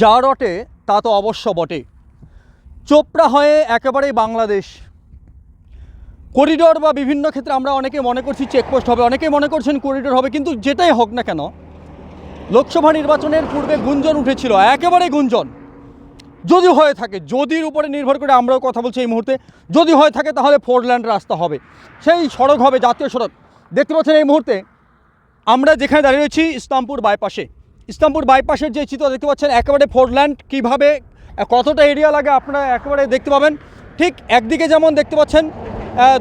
যা রটে, তা তো অবশ্য বটে। চোপড়া হয়ে একেবারেই বাংলাদেশ। করিডোর বা বিভিন্ন ক্ষেত্রে আমরা অনেকে মনে করছি চেকপোস্ট হবে অনেকে মনে করছেন করিডোর হবে, কিন্তু যেটাই হোক না কেন, লোকসভা নির্বাচনের পূর্বে গুঞ্জন উঠেছিল একেবারে গুঞ্জন। যদি হয়ে থাকে, যদির উপরে নির্ভর করে আমরাও কথা বলছি এই মুহূর্তে, যদি হয়ে থাকে তাহলে ফোর ল্যান্ড রাস্তা হবে। সেই সড়ক হবে জাতীয় সড়ক। দেখতে পাচ্ছেন এই মুহূর্তে আমরা যেখানে দাঁড়িয়ে রয়েছি ইসলামপুর বাইপাসে ইসলামপুর বাইপাসের যে চিত্র দেখতে পাচ্ছেন, একেবারে ফোর ল্যান্ড। কীভাবে, কতটা এরিয়া লাগে আপনারা একেবারে দেখতে পাবেন। ঠিক একদিকে যেমন দেখতে পাচ্ছেন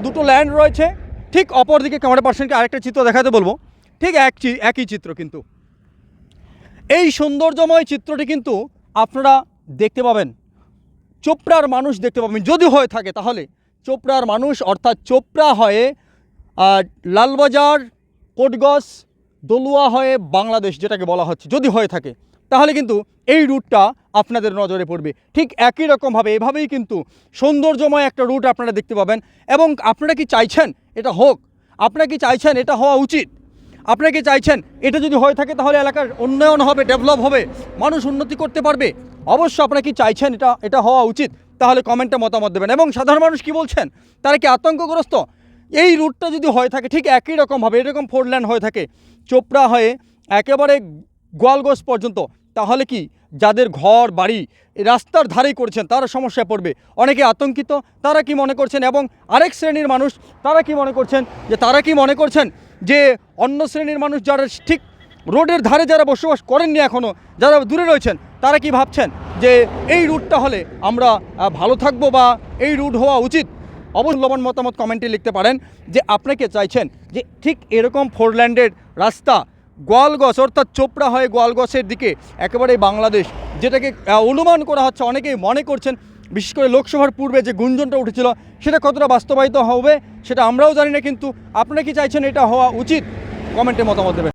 দুটো ল্যান্ড রয়েছে, ঠিক অপর দিকে ক্যামেরা পার্সনকে আরেকটা চিত্র দেখাতে বলব। ঠিক এক একই চিত্র কিন্তু। এই সৌন্দর্যময় চিত্রটি কিন্তু আপনারা দেখতে পাবেন। চোপড়ার মানুষ দেখতে পাবেন। যদি হয়ে থাকে তাহলে চোপড়ার মানুষ, অর্থাৎ চোপড়া হয়ে লালবাজার, কোটগস দলুয়া হয়ে বাংলাদেশ যেটাকে বলা হচ্ছে, যদি হয়ে থাকে, তাহলে কিন্তু এই রুটটা আপনাদের নজরে পড়বে। ঠিক একই রকমভাবে এভাবেই কিন্তু সৌন্দর্যময় একটা রুট আপনারা দেখতে পাবেন। এবং আপনারা কি চাইছেন এটা হোক? আপনারা কি চাইছেন এটা হওয়া উচিত? আপনারা কি চাইছেন এটা যদি হয়ে থাকে তাহলে এলাকার উন্নয়ন হবে, ডেভেলপ হবে, মানুষ উন্নতি করতে পারবে? অবশ্য আপনারা কি চাইছেন এটা এটা হওয়া উচিত? তাহলে কমেন্টে মতামত দেবেন। এবং সাধারণ মানুষ কি বলছেন? তারা কি আতঙ্কগ্রস্ত? এই রুটটা যদি হয়ে থাকে, ঠিক একই রকমভাবে এরকম ফোর ল্যান্ড হয়ে থাকে, চোপড়া হয়ে একেবারে গোয়ালগোস পর্যন্ত, তাহলে কি যাদের ঘর, বাড়ি রাস্তার ধারেই করছেন, তারা সমস্যায় পড়বে। অনেকে আতঙ্কিত, তারা কি মনে করছেন? এবং আরেক শ্রেণির মানুষ, তারা কি মনে করছেন? যে তারা কি মনে করছেন? যে অন্য শ্রেণির মানুষ যারা ঠিক রোডের ধারে যারা বসবাস করেননি এখনও যারা দূরে রয়েছেন, তারা কি ভাবছেন? যে এই রুটটা হলে আমরা ভালো থাকব বা এই রুট হওয়া উচিত? অবশ্যই মতামত কমেন্টে লিখতে পারেন যে আপনাকে চাইছেন যে ঠিক এরকম ফোরল্যান্ডের রাস্তা, গোয়ালগস, অর্থাৎ চোপড়া হয়ে গোয়ালগসের দিকে একেবারে বাংলাদেশ, যেটাকে অনুমান করা হচ্ছে, অনেকেই মনে করছেন, বিশেষ করে লোকসভার পূর্বে যে গুঞ্জনটা উঠেছিল, সেটা কতটা বাস্তবায়িত হবে, সেটা আমরাও জানি না, কিন্তু আপনারা কি চাইছেন এটা হওয়া উচিত? কমেন্টে মতামত দেবেন।